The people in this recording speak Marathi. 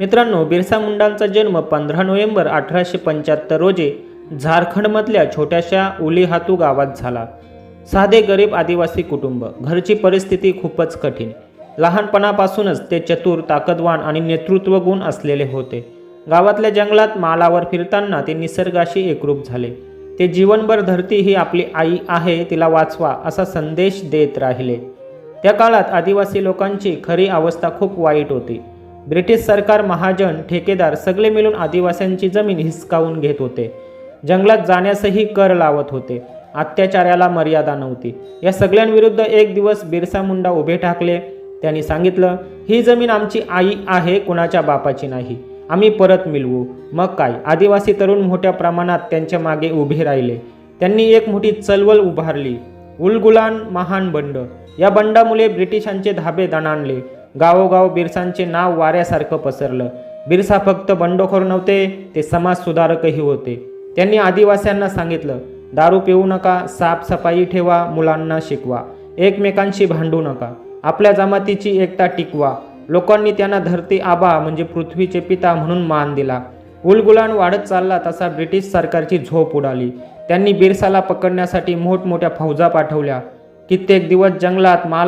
मित्रांनो बिरसा मुंडांचा जन्म पंधरा नोव्हेंबर अठराशे पंच्याहत्तर रोजी झारखंडमधल्या छोट्याशा उलीहातू गावात झाला. साधे गरीब आदिवासी कुटुंब. घरची परिस्थिती खूपच कठीण. लहानपणापासूनच ते चतुर ताकदवान आणि नेतृत्व गुण असलेले होते. गावातल्या जंगलात मालावर फिरताना ते निसर्गाशी एकरूप झाले. ते जीवनभर धरती ही आपली आई आहे तिला वाचवा असा संदेश देत राहिले. त्या काळात आदिवासी लोकांची खरी अवस्था खूप वाईट होती. ब्रिटिश सरकार महाजन ठेकेदार सगळे मिळून आदिवासींची जमीन हिसकावून घेत होते. जंगलात जाण्यासही कर लावत होते. अत्याचाराला मर्यादा नव्हती. या सगळ्यांविरुद्ध एक दिवस बिरसा मुंडा उभे ठाकले. त्यांनी सांगितलं ही जमीन आमची आई आहे कुणाच्या बापाची नाही. आम्ही परत मिळवू. मग काय? आदिवासी तरुण मोठ्या प्रमाणात त्यांच्या मागे उभे राहिले. त्यांनी एक मोठी चळवळ उभारली. उलगुलान महान बंड. या बंडामुळे ब्रिटिशांचे धाबे दणाणले. गावोगाव बिरसांचे नाव वाऱ्यासारखं पसरलं. बिरसा फक्त बंडखोर नव्हते ते समाजसुधारकही होते. त्यांनी आदिवासींना सांगितलं दारू पिऊ नका साफसफाई ठेवा मुलांना शिकवा. एकमेकांशी भांडू नका. आपल्या जमातीची एकता टिकवा. लोकांनी त्यांना धरती आबा म्हणजे पृथ्वीचे पिता म्हणून मान दिला. उलगुलान वाढत चालला तसा ब्रिटिश सरकारची झोप उडाली. त्यांनी बिरसाला पकडण्यासाठी मोठमोठ्या फौजा पाठवल्या. कित्येक दिवस जंगलात माल